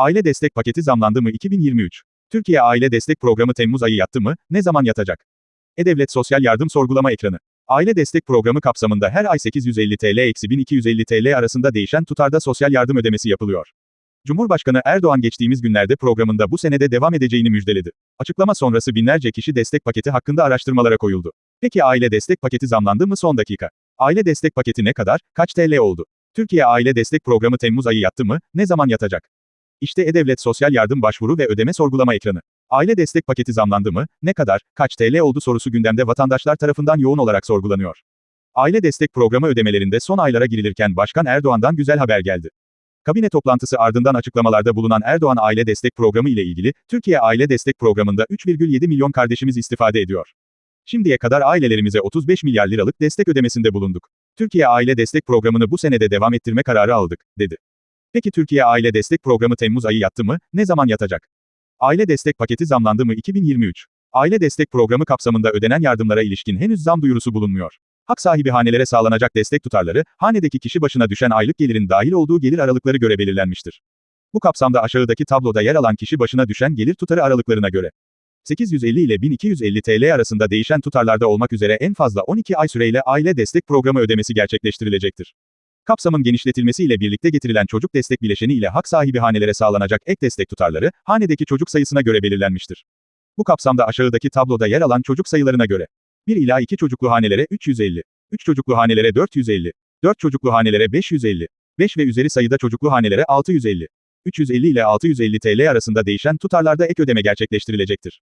Aile destek paketi zamlandı mı 2023? Türkiye Aile Destek Programı Temmuz ayı yattı mı? Ne zaman yatacak? E-Devlet Sosyal Yardım Sorgulama Ekranı. Aile destek programı kapsamında her ay 850 TL-1250 TL arasında değişen tutarda sosyal yardım ödemesi yapılıyor. Cumhurbaşkanı Erdoğan geçtiğimiz günlerde programında bu senede devam edeceğini müjdeledi. Açıklama sonrası binlerce kişi destek paketi hakkında araştırmalara koyuldu. Peki aile destek paketi zamlandı mı son dakika? Aile destek paketi ne kadar, kaç TL oldu? Türkiye Aile Destek Programı Temmuz ayı yattı mı, ne zaman yatacak? İşte E-Devlet Sosyal Yardım Başvuru ve Ödeme Sorgulama Ekranı. Aile destek paketi zamlandı mı, ne kadar, kaç TL oldu sorusu gündemde vatandaşlar tarafından yoğun olarak sorgulanıyor. Aile destek programı ödemelerinde son aylara girilirken Başkan Erdoğan'dan güzel haber geldi. Kabine toplantısı ardından açıklamalarda bulunan Erdoğan Aile Destek Programı ile ilgili, Türkiye Aile Destek Programı'nda 3,7 milyon kardeşimiz istifade ediyor. Şimdiye kadar ailelerimize 35 milyar liralık destek ödemesinde bulunduk. Türkiye Aile Destek Programı'nı bu senede devam ettirme kararı aldık, dedi. Peki Türkiye Aile Destek Programı Temmuz ayı yattı mı, ne zaman yatacak? Aile destek paketi zamlandı mı 2023? Aile destek programı kapsamında ödenen yardımlara ilişkin henüz zam duyurusu bulunmuyor. Hak sahibi hanelere sağlanacak destek tutarları, hanedeki kişi başına düşen aylık gelirin dahil olduğu gelir aralıkları göre belirlenmiştir. Bu kapsamda aşağıdaki tabloda yer alan kişi başına düşen gelir tutarı aralıklarına göre 850 ile 1250 TL arasında değişen tutarlarda olmak üzere en fazla 12 ay süreyle aile destek programı ödemesi gerçekleştirilecektir. Kapsamın genişletilmesiyle birlikte getirilen çocuk destek bileşeni ile hak sahibi hanelere sağlanacak ek destek tutarları, hanedeki çocuk sayısına göre belirlenmiştir. Bu kapsamda aşağıdaki tabloda yer alan çocuk sayılarına göre 1 ila 2 çocuklu hanelere 350, 3 çocuklu hanelere 450, 4 çocuklu hanelere 550, 5 ve üzeri sayıda çocuklu hanelere 650, 350 ile 650 TL arasında değişen tutarlarda ek ödeme gerçekleştirilecektir.